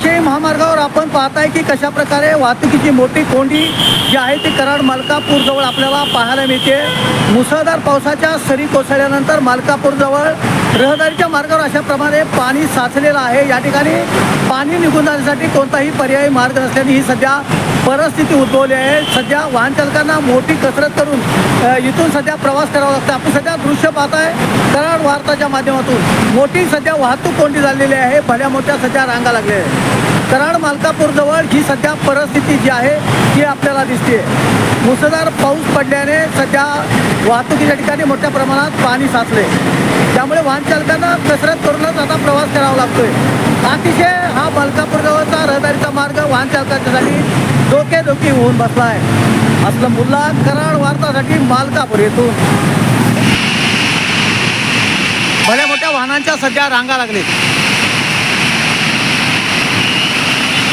राष्ट्रीय महामार्गावर आपण पाहताय की कशा प्रकारे वाहतुकीची मोठी कोंडी जी आहे ती कराड मालकापूरजवळ आपल्याला पाहायला मिळते. मुसळधार पावसाच्या सरी कोसळल्यानंतर मालकापूरजवळ रहदारीच्या मार्गावर अशा प्रमाणे पाणी साचलेलं आहे. या ठिकाणी पाणी निघून जाण्यासाठी कोणताही पर्यायी मार्ग नसल्याने ही सध्या परिस्थिती उद्भवली आहे. सध्या वाहन चालकांना मोठी कसरत करून इथून सध्या प्रवास करावा लागतो आपण सध्या दृश्य आहे कराड वार्ताच्या माध्यमातून. मोठी सध्या वाहतूक कोंडी झालेली आहे. भल्या मोठ्या सध्या रांगा लागल्या आहेत. कराड मालकापूरजवळ ही सध्या परिस्थिती जी आहे ती आपल्याला दिसते मुसळधार पाऊस पडल्याने सध्या वाहतुकीच्या ठिकाणी मोठ्या प्रमाणात पाणी साचले त्यामुळे वाहन चालकांना कसरत करूनच आता प्रवास करावा लागतोय. अतिशय हा मालकापूरजवळचा रहदारीचा मार्ग वाहन चालकांच्यासाठी डोकेदुखी होऊन बसला आहे असलं मुल्ला कराड वार्तासाठी मालकापूर येथून. भल्या मोठ्या वाहनांच्या सध्या रांगा लागले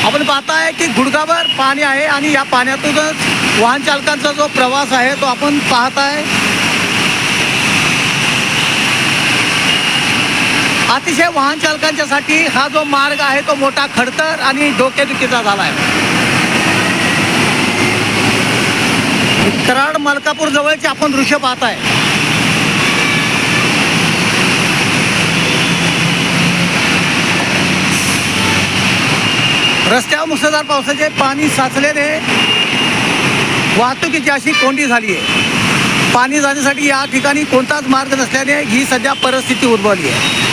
आपण पाहताय की गुडघाभर पाणी आहे आणि या पाण्यातूनच वाहन चालकांचा जो प्रवास आहे तो आपण पाहताय. अतिशय वाहन चालकांच्यासाठी हा जो मार्ग आहे तो मोठा खडतर आणि डोकेदुखीचा झाला आहे कराड मलकापूर जवळचे आपण दृश्य पाहताय. रस्त्यावर मुसळधार पावसाचे पाणी साचल्याने वाहतुकीची अशी कोंडी झाली आहे. पाणी जाण्यासाठी या ठिकाणी कोणताच मार्ग नसल्याने ही सध्या परिस्थिती उद्भवली आहे.